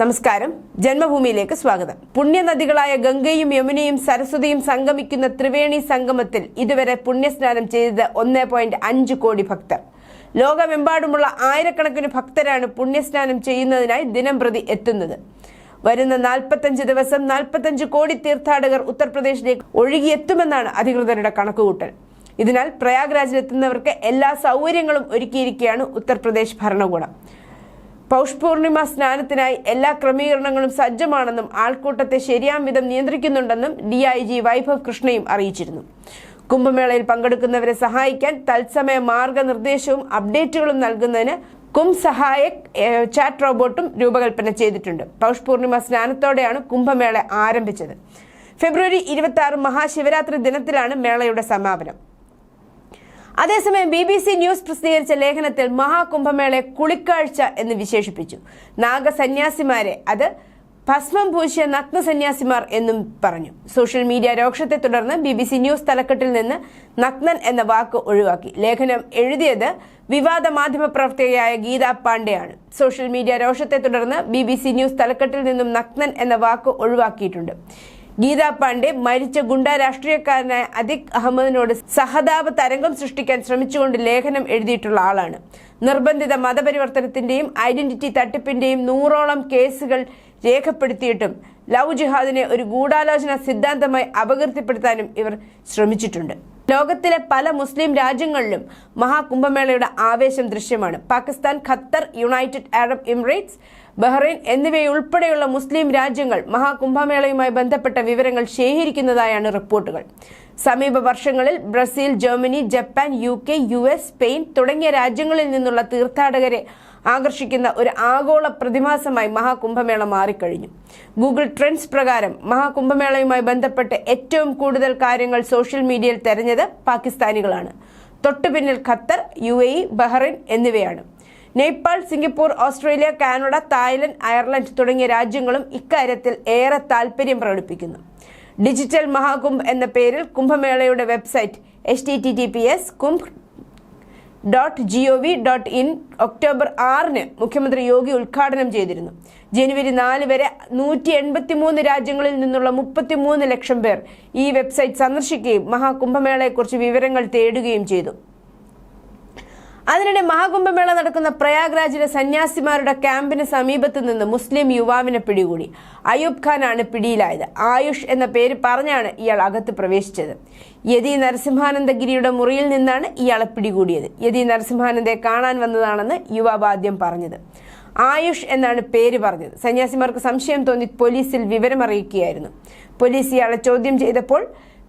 നമസ്കാരം. ജന്മഭൂമിയിലേക്ക് സ്വാഗതം. പുണ്യനദികളായ ഗംഗയും യമുനയും സരസ്വതിയും സംഗമിക്കുന്ന ത്രിവേണി സംഗമത്തിൽ ഇതുവരെ പുണ്യസ്നാനം ചെയ്തത് ഒന്നേ പോയിന്റ് അഞ്ച് കോടി ഭക്തർ. ലോകമെമ്പാടുമുള്ള ആയിരക്കണക്കിന് ഭക്തരാണ് പുണ്യസ്നാനം ചെയ്യുന്നതിനായി ദിനം പ്രതി എത്തുന്നത്. വരുന്ന നാൽപ്പത്തഞ്ച് ദിവസം നാൽപ്പത്തഞ്ച് കോടി തീർത്ഥാടകർ ഉത്തർപ്രദേശിലേക്ക് ഒഴുകിയെത്തുമെന്നാണ് അധികൃതരുടെ കണക്കുകൂട്ടൽ. ഇതിനാൽ പ്രയാഗ്രാജിലെത്തുന്നവർക്ക് എല്ലാ സൗകര്യങ്ങളും ഒരുക്കിയിരിക്കുകയാണ് ഉത്തർപ്രദേശ് ഭരണകൂടം. പൗഷ് പൂർണിമ സ്നാനത്തിനായി എല്ലാ ക്രമീകരണങ്ങളും സജ്ജമാണെന്നും ആൾക്കൂട്ടത്തെ ശരിയാം വിധം നിയന്ത്രിക്കുന്നുണ്ടെന്നും ഡി ഐ ജി വൈഭവ് കൃഷ്ണയും അറിയിച്ചിരുന്നു. കുംഭമേളയിൽ പങ്കെടുക്കുന്നവരെ സഹായിക്കാൻ തത്സമയ മാർഗനിർദ്ദേശവും അപ്ഡേറ്റുകളും നൽകുന്നതിന് കും സഹായക് ചാറ്റ് റോബോട്ടും രൂപകൽപ്പന ചെയ്തിട്ടുണ്ട്. പൗഷ് പൂർണിമ സ്നാനത്തോടെയാണ് കുംഭമേള ആരംഭിച്ചത്. ഫെബ്രുവരി ഇരുപത്തി ആറ് മഹാശിവരാത്രി ദിനത്തിലാണ് മേളയുടെ സമാപനം. അതേസമയം ബി ബി സി ന്യൂസ് പ്രസിദ്ധീകരിച്ച ലേഖനത്തിൽ മഹാകുംഭമേളയെ കുളിക്കാഴ്ച എന്ന് വിശേഷിപ്പിച്ചു. നാഗസന്യാസിമാരെ അത് ഭസ്മം പൂശിയ നഗ്ന സന്യാസിമാർ എന്നും പറഞ്ഞു. സോഷ്യൽ മീഡിയ രോക്ഷത്തെ തുടർന്ന് ബി ബി സി ന്യൂസ് തലക്കെട്ടിൽ നിന്ന് നഗ്നൻ എന്ന വാക്ക് ഒഴിവാക്കി. ലേഖനം എഴുതിയത് വിവാദ മാധ്യമ പ്രവർത്തകയായ ഗീത പാണ്ഡെയാണ്. സോഷ്യൽ മീഡിയ രോഷത്തെ തുടർന്ന് ബി ബി സി ന്യൂസ് തലക്കെട്ടിൽ നിന്നും നഗ്നൻ എന്ന വാക്ക് ഒഴിവാക്കിയിട്ടുണ്ട്. ഗീത പാണ്ഡെ മരിച്ച ഗുണ്ട രാഷ്ട്രീയക്കാരനായ അതിക് അഹമ്മദിനോട് സഹതാപ തരംഗം സൃഷ്ടിക്കാൻ ശ്രമിച്ചുകൊണ്ട് ലേഖനം എഴുതിയിട്ടുള്ള ആളാണ്. നിർബന്ധിത മതപരിവർത്തനത്തിന്റെയും ഐഡന്റിറ്റി തട്ടിപ്പിന്റെയും നൂറോളം കേസുകൾ രേഖപ്പെടുത്തിയിട്ടും ലവ് ജിഹാദിനെ ഒരു ഗൂഢാലോചന സിദ്ധാന്തമായി അപകീർത്തിപ്പെടുത്താനും ഇവർ ശ്രമിച്ചിട്ടുണ്ട്. ലോകത്തിലെ പല മുസ്ലിം രാജ്യങ്ങളിലും മഹാകുംഭമേളയുടെ ആവേശം ദൃശ്യമാണ്. Pakistan Qatar United Arab Emirates Bahrain എന്നിവയുൾപ്പെടെയുള്ള മുസ്ലിം രാജ്യങ്ങൾ മഹാകുംഭമേളയുമായി ബന്ധപ്പെട്ട വിവരങ്ങൾ ശേഖരിക്കുന്നതായാണ് റിപ്പോർട്ടുകൾ. സമീപ വർഷങ്ങളിൽ Brazil Germany Japan U K U S Spain തുടങ്ങിയ രാജ്യങ്ങളിൽ നിന്നുള്ള തീർത്ഥാടകരെ ആകർഷിക്കുന്ന ഒരു ആഗോള പ്രതിമാസമായി മഹാകുംഭമേള മാറിക്കഴിഞ്ഞു. ഗൂഗിൾ ട്രെൻഡ്സ് പ്രകാരം മഹാകുംഭമേളയുമായി ബന്ധപ്പെട്ട് ഏറ്റവും കൂടുതൽ കാര്യങ്ങൾ സോഷ്യൽ മീഡിയയിൽ തെരഞ്ഞത് പാകിസ്ഥാനികളാണ്. തൊട്ടുപിന്നിൽ Qatar U A E Bahrain എന്നിവയാണ്. Nepal Singapore Australia Canada Thailand Ireland തുടങ്ങിയ രാജ്യങ്ങളും ഇക്കാര്യത്തിൽ ഏറെ താൽപ്പര്യം പ്രകടിപ്പിക്കുന്നു. ഡിജിറ്റൽ മഹാകുംഭ് എന്ന പേരിൽ കുംഭമേളയുടെ website H T T T P S Kumbh dot G O V dot in October ആറിന് മുഖ്യമന്ത്രി യോഗി ഉദ്ഘാടനം ചെയ്തിരുന്നു. ജനുവരി നാല് വരെ നൂറ്റി എൺപത്തി മൂന്ന് രാജ്യങ്ങളിൽ നിന്നുള്ള മുപ്പത്തി മൂന്ന് ലക്ഷം പേർ ഈ വെബ്സൈറ്റ് സന്ദർശിക്കുകയും മഹാകുംഭമേളയെക്കുറിച്ച് വിവരങ്ങൾ തേടുകയും ചെയ്തു. അതിനിടെ മഹാകുംഭമേള നടക്കുന്ന പ്രയാഗ്രാജിലെ സന്യാസിമാരുടെ ക്യാമ്പിന് സമീപത്ത് നിന്ന് മുസ്ലിം യുവാവിനെ പിടികൂടി. അയൂബ് ഖാനാണ് പിടിയിലായത്. ആയുഷ് എന്ന പേര് പറഞ്ഞാണ് ഇയാൾ അകത്ത് പ്രവേശിച്ചത്. യതി നരസിംഹാനന്ദഗിരിയുടെ മുറിയിൽ നിന്നാണ് ഇയാളെ പിടികൂടിയത്. യതി നരസിംഹാനന്ദയെ കാണാൻ വന്നതാണെന്ന് യുവാവ് ആദ്യം പറഞ്ഞത്. ആയുഷ് എന്നാണ് പേര് പറഞ്ഞത്. സന്യാസിമാർക്ക് സംശയം തോന്നി പോലീസിൽ വിവരമറിയിക്കുകയായിരുന്നു. പോലീസ് ഇയാളെ ചോദ്യം ചെയ്തപ്പോൾ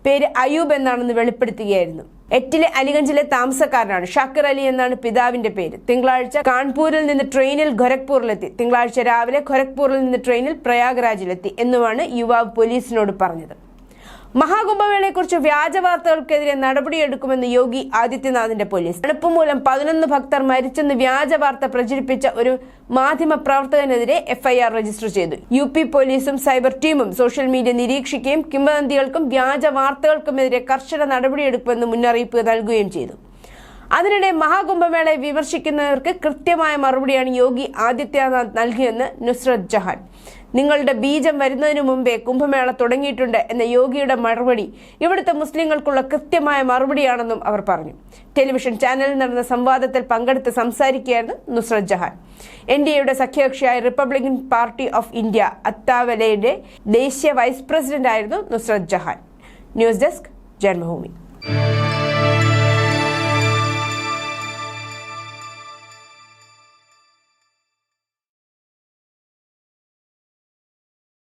പേര് അയൂബ് എന്നാണെന്ന് വെളിപ്പെടുത്തുകയായിരുന്നു. എട്ടിലെ അലിഗഞ്ചിലെ താമസക്കാരനാണ്. ഷാക്കിർ അലി എന്നാണ് പിതാവിന്റെ പേര്. തിങ്കളാഴ്ച കാൺപൂരിൽ നിന്ന് ട്രെയിനിൽ ഖൊരഗ്പൂരിലെത്തി. തിങ്കളാഴ്ച രാവിലെ ഖൊരഗ്പൂരിൽ നിന്ന് ട്രെയിനിൽ പ്രയാഗ്രാജിലെത്തി എന്നുമാണ് യുവാവ് പോലീസിനോട് പറഞ്ഞത്. മഹാകുംഭമേളയെക്കുറിച്ച് വ്യാജ വാർത്തകൾക്കെതിരെ നടപടിയെടുക്കുമെന്ന് യോഗി ആദിത്യനാഥിന്റെ പോലീസ്. തണുപ്പ് മൂലം പതിനൊന്ന് ഭക്തർ മരിച്ചെന്ന് വ്യാജ വാർത്ത പ്രചരിപ്പിച്ച ഒരു മാധ്യമ പ്രവർത്തകനെതിരെ എഫ്ഐആർ രജിസ്റ്റർ ചെയ്തു. യു പി പോലീസും സൈബർ ടീമും സോഷ്യൽ മീഡിയ നിരീക്ഷിക്കുകയും കിംവദന്തികൾക്കും വ്യാജ വാർത്തകൾക്കുമെതിരെ കർശന നടപടിയെടുക്കുമെന്ന് മുന്നറിയിപ്പ് നൽകുകയും ചെയ്തു. അതിനിടെ മഹാകുംഭമേളയെ വിമർശിക്കുന്നവർക്ക് കൃത്യമായ മറുപടിയാണ് യോഗി ആദിത്യനാഥ് നൽകിയെന്ന് നുസ്രത് ജഹാൻ. നിങ്ങളുടെ ബീജം വരുന്നതിനു മുമ്പേ കുംഭമേള തുടങ്ങിയിട്ടുണ്ട് എന്ന യോഗിയുടെ മറുപടി ഇവിടുത്തെ മുസ്ലിങ്ങൾക്കുള്ള കൃത്യമായ മറുപടിയാണെന്നും അവർ പറഞ്ഞു. ടെലിവിഷൻ ചാനലിൽ നടന്ന സംവാദത്തിൽ പങ്കെടുത്ത് സംസാരിക്കുകയായിരുന്നു നുസ്രത് ജഹാൻ. എൻ ഡി എയുടെ സഖ്യകക്ഷിയായ റിപ്പബ്ലിക്കൻ പാർട്ടി ഓഫ് ഇന്ത്യ അത്താവലയുടെ ദേശീയ വൈസ് പ്രസിഡന്റായിരുന്നു Nusrat Jahan. News desk Janmabhumi.